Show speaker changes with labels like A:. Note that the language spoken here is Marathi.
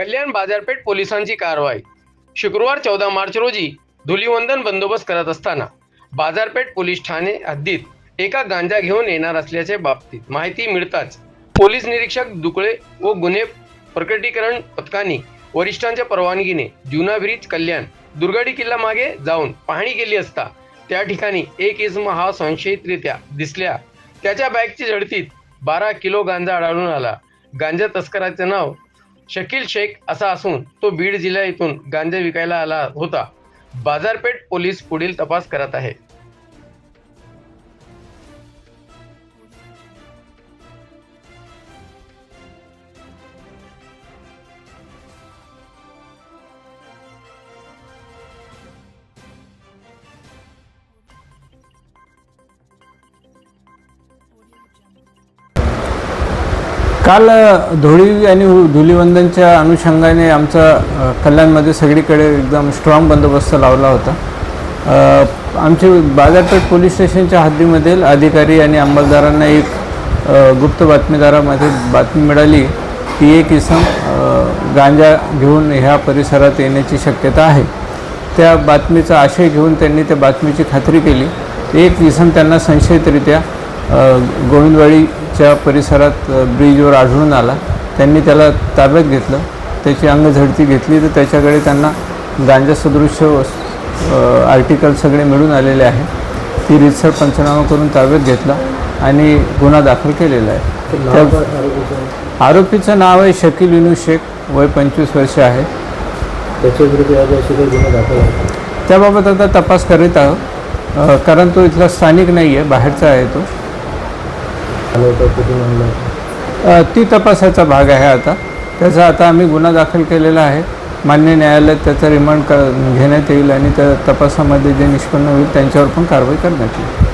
A: कल्याण बाजारपेठ पोलिसांची कारवाई. शुक्रवार चौदा मार्च रोजी धुलीवंदन बंदोबस्त करत असताना बाजारपेठ पोलीस ठाणे हद्दीत एका गांजा घेऊन येणार असल्याच्या बाबतीत माहिती मिळताच पोलीस निरीक्षक दुकळे व गुन्हे प्रकटीकरण पथकांनी वरिष्ठांच्या परवानगीने जुना ब्रिज कल्याण दुर्गाडी किल्ला मागे जाऊन पाहणी केली असता त्या ठिकाणी एक इसम हा संशयितरित्या दिसल्या. त्याच्या बॅगची झडतीत बारा किलो गांजा आढळून आला. गांजा तस्कराचे नाव शकील शेख असा असून तो बीड जिल्ह्यातून इथून गांजा विकायला आला होता. बाजारपेठ पोलीस पुढील तपास करत आहे.
B: काल धुळी आणि धुलीवंदनच्या अनुषंगाने आमचा कल्याणमध्ये सगळीकडे एकदम स्ट्रॉंग बंदोबस्त लावला होता. आमचे बाजारपेठ पोलीस स्टेशनच्या हद्दीमधील अधिकारी आणि अंमलदारांना एक गुप्त बातमीदारामध्ये बातमी मिळाली की एक इसम गांजा घेऊन ह्या परिसरात येण्याची शक्यता आहे. त्या बातमीचा आशय घेऊन त्यांनी त्या बातमीची खात्री केली. एक इसम त्यांना संशयितरित्या गोविंदवाडीच्या परिसरात ब्रिजवर आढळून आला. त्यांनी त्याला ताब्यात घेतलं. त्याची अंगझडती घेतली. तर त्याच्याकडे त्यांना गांजा सदृश्य आर्टिकल सगळे मिळून आलेले आहे. ती रितसर पंचनामा करून ताब्यात घेतला आणि गुन्हा दाखल केलेला आहे. त्या आरोपीचं नाव आहे शकील विनू शेख. वय पंचवीस वर्ष आहे. त्याबाबत आता तपास करीत आहोत. कारण तो इथला स्थानिक नाही आहे बाहेरचा आहे तो. अ, ती तपासाचा भाग आहे आता. त्याचा आता आम्ही गुन्हा दाखल केलेला आहे. मान्य न्यायालयात त्याचा रिमांड क घेण्यात येईल आणि त्या तपासामध्ये जे निष्पन्न होईल त्यांच्यावर पण कारवाई करण्यात येईल.